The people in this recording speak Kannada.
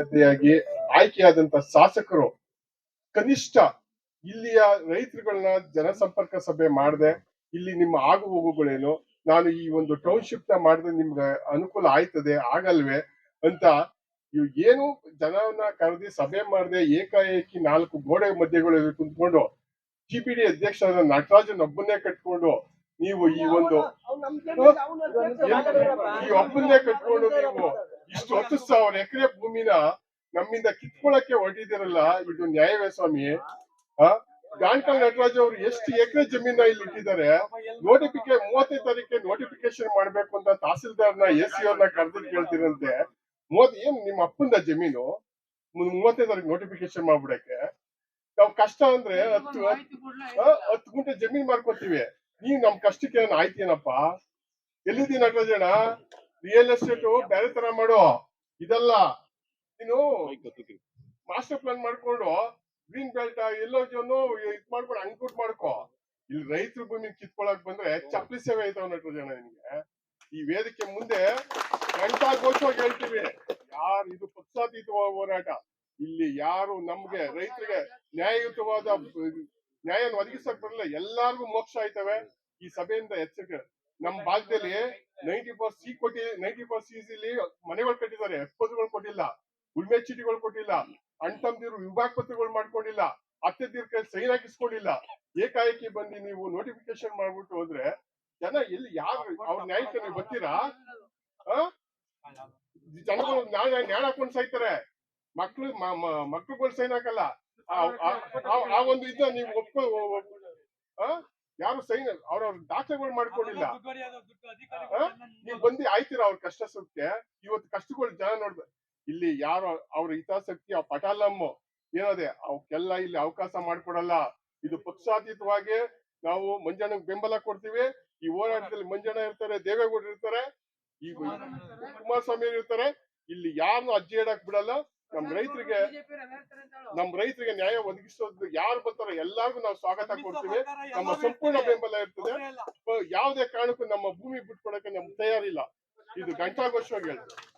ಅಭ್ಯರ್ಥಿಯಾಗಿ ಆಯ್ಕೆಯಾದಂತ ಶಾಸಕರು ಕನಿಷ್ಠ ಇಲ್ಲಿಯ ರೈತರುಗಳನ್ನ ಜನಸಂಪರ್ಕ ಸಭೆ ಮಾಡದೆ ಇಲ್ಲಿ ನಿಮ್ಮ ಆಗು ಹೋಗುಗಳೇನು ನಾನು ಈ ಒಂದು ಟೌನ್ಶಿಪ್ನ ಮಾಡಿದ್ರೆ ನಿಮ್ಗೆ ಅನುಕೂಲ ಆಯ್ತದೆ ಆಗಲ್ವೇ ಅಂತ ಇವ್ ಏನು ಜನವನ್ನ ಕರೆದಿ ಸಭೆ ಮಾಡದೆ ಏಕಾಏಕಿ ನಾಲ್ಕು ಗೋಡೆ ಮಧ್ಯಗಳಲ್ಲಿ ಕುಂತ್ಕೊಂಡು ಜಿ ಪಿ ಡಿ ಅಧ್ಯಕ್ಷರಾದ ನಟರಾಜನ್ ಒಬ್ಬನ್ನೇ ಕಟ್ಕೊಂಡು ನೀವು ಈ ಒಂದು ಈ ಒಬ್ಬನ್ನೇ ಕಟ್ಕೊಂಡು ನೀವು ಇಷ್ಟು ಹತ್ತು ಸಾವಿರ ಎಕರೆ ಭೂಮಿನ ನಮ್ಮಿಂದ ಕಿತ್ಕೊಳಕ್ಕೆ ಹೊರಟಿದ್ದೀರಲ್ಲ ಇದು ನ್ಯಾಯವೇ ಸ್ವಾಮಿ. ಆ? ಗಾಂಕಲ್ ನಟರಾಜ್ ಅವರು ಎಷ್ಟು ಎಕರೆ ಜಮೀನ ಇಲ್ಲಿ ಇಟ್ಟಿದ್ದಾರೆ? ನೋಟಿಫಿಕೇ ಮೂವತ್ತನೇ ತಾರೀಕೆ ನೋಟಿಫಿಕೇಶನ್ ಮಾಡ್ಬೇಕು ಅಂತ ತಹಸೀಲ್ದಾರ್ನ ಎಸ್ ಸಿ ಅವ್ರನ್ನ ಕರೆದು ಕೇಳ್ತಿರಂತೆ ಮೂವತ್ ಏನ್ ನಿಮ್ಮ ಅಪ್ಪಂದ ಜಮೀನು? ಮೂವತ್ತನೇ ತಾರೀಕು ನೋಟಿಫಿಕೇಶನ್ ಮಾಡ್ಬಿಡಕ್ಕೆ. ನಾವು ಕಷ್ಟ ಅಂದ್ರೆ ಹತ್ತು ಹತ್ತು ಗುಂಟೆ ಜಮೀನ್ ಮಾಡ್ಕೊತೀವಿ. ನೀವ್ ನಮ್ ಕಷ್ಟಕ್ಕೆ ಏನ ಆಯ್ತೇನಪ್ಪ ಎಲ್ಲಿದ್ದೀ ನಟರಾಜಣ್ಣ? ರಿಯಲ್ ಎಸ್ಟೇಟ್ ಬೇರೆ ತರ ಮಾಡು. ಇದಲ್ಲ ನೀನು ಮಾಸ್ಟರ್ ಪ್ಲಾನ್ ಮಾಡ್ಕೊಂಡು ಗ್ರೀನ್ ಬೆಲ್ಟ್ ಎಲ್ಲೋ ಜೋನು ಇದ್ ಮಾಡ್ಕೊಂಡು ಅಂಕುಟ್ ಮಾಡ್ಕೋ. ಇಲ್ಲಿ ರೈತರ ಭೂಮಿ ಕಿತ್ಕೊಳಕ್ ಬಂದ್ರೆ ಚಪ್ಪಲಿ ಸೇವೆ ಆಯ್ತಾವ ನಟರು ಜನ ನಿನ್ಗೆ. ಈ ವೇದಿಕೆ ಮುಂದೆ ಗಂಟಾ ಘೋಷವಾಗಿ ಹೇಳ್ತೀವಿ. ಯಾರು ಇದು ಪಕ್ಷಾತೀತ ಹೋರಾಟ? ಇಲ್ಲಿ ಯಾರು ನಮ್ಗೆ ರೈತರಿಗೆ ನ್ಯಾಯಯುತವಾದ ನ್ಯಾಯನ್ ನ್ಯಾಯನ ಒದಗಿಸಕ್ ಬರಲ್ಲ ಎಲ್ಲಾರ್ಗು ಮೋಕ್ಷ ಆಯ್ತವೆ. ಈ ಸಭೆಯಿಂದ ಎಚ್ಚರಿಕೆ. ನಮ್ ಭಾಗದಲ್ಲಿ ನೈಂಟಿ ಫೋರ್ ಸಿ ಕೊಟ್ಟಿ ನೈಂಟಿ ಫೋರ್ ಸಿಲಿ ಮನೆಗಳು ಕಟ್ಟಿದ್ದಾರೆ. ಎಕ್ಸ್ಪೋಸ್ಗಳು ಕೊಟ್ಟಿಲ್ಲ. ಉಳ್ಮೆ ಚೀಟಿಗಳು ಕೊಟ್ಟಿಲ್ಲ. ಅಂಟಂದಿರು ವಿಭಾಗ ಪತ್ರಗಳು ಮಾಡ್ಕೊಂಡಿಲ್ಲ. ಅತ್ತೆ ಕೈ ಸೈನ್ ಹಾಕಿಸ್ಕೊಂಡಿಲ್ಲ. ಏಕಾಏಕಿ ಬಂದು ನೀವು ನೋಟಿಫಿಕೇಶನ್ ಮಾಡ್ಬಿಟ್ಟು ಹೋದ್ರೆ ಜನ ಎಲ್ಲಿ ಯಾರು ಅವ್ರ ನ್ಯಾಯಕ್ಕೆ ನೀವು ಬರ್ತೀರಾ? ಜನಗಳು ನ್ಯಾಯ ನ್ಯಾಯ ಹಾಕೊಂಡು ಸಾಯ್ತಾರೆ. ಮಕ್ಳು ಮಕ್ಳುಗಳು ಸೈನ್ ಹಾಕಲ್ಲ. ಆ- ಒಂದು ಇದನ್ನ ನೀವು ಒಪ್ಕೊ? ಯಾರು ಸೈನ್ ಅವ್ರ ದಾಖಲೆಗಳು ಮಾಡ್ಕೊಂಡಿಲ್ಲ. ನೀವು ಬಂದು ಆಯ್ತೀರ ಅವ್ರ ಕಷ್ಟ ಸುಖಕ್ಕೆ? ಇವತ್ತು ಕಷ್ಟಗಳು ಜನ ನೋಡ್ಬೇಕು ಇಲ್ಲಿ ಯಾರು ಅವ್ರ ಹಿತಾಸಕ್ತಿ ಆ ಪಟಾಲಮ್ಮ ಏನದೆ? ಅವಕ್ಕೆಲ್ಲ ಇಲ್ಲಿ ಅವಕಾಶ ಮಾಡ್ಕೊಡಲ್ಲ. ಇದು ಪಕ್ಷಾತೀತವಾಗಿ ನಾವು ಮಂಜಣ್ಣಗೆ ಬೆಂಬಲ ಕೊಡ್ತೀವಿ. ಈ ಹೋರಾಟದಲ್ಲಿ ಮಂಜಣ್ಣ ಇರ್ತಾರೆ ದೇವೇಗೌಡರು ಇರ್ತಾರೆ ಈ ಕುಮಾರಸ್ವಾಮಿ ಇರ್ತಾರೆ. ಇಲ್ಲಿ ಯಾರನ್ನು ಅಜ್ಜಿ ಇಡಕ್ ಬಿಡಲ್ಲ. ನಮ್ ರೈತರಿಗೆ ನಮ್ ರೈತರಿಗೆ ನ್ಯಾಯ ಒದಗಿಸೋದು ಯಾರು ಬರ್ತಾರೋ ಎಲ್ಲಾರ್ಗು ನಾವು ಸ್ವಾಗತ ಕೊಡ್ತೀವಿ. ನಮ್ಮ ಸಂಪೂರ್ಣ ಬೆಂಬಲ ಇರ್ತದೆ. ಯಾವುದೇ ಕಾರಣಕ್ಕೂ ನಮ್ಮ ಭೂಮಿ ಬಿಟ್ಕೊಡಕ್ಕೆ ನಮ್ಗೆ ತಯಾರಿಲ್ಲ. ಇದು ಘಂಟಾಘೋಷವಾಗಿ ಹೇಳ್ತೀವಿ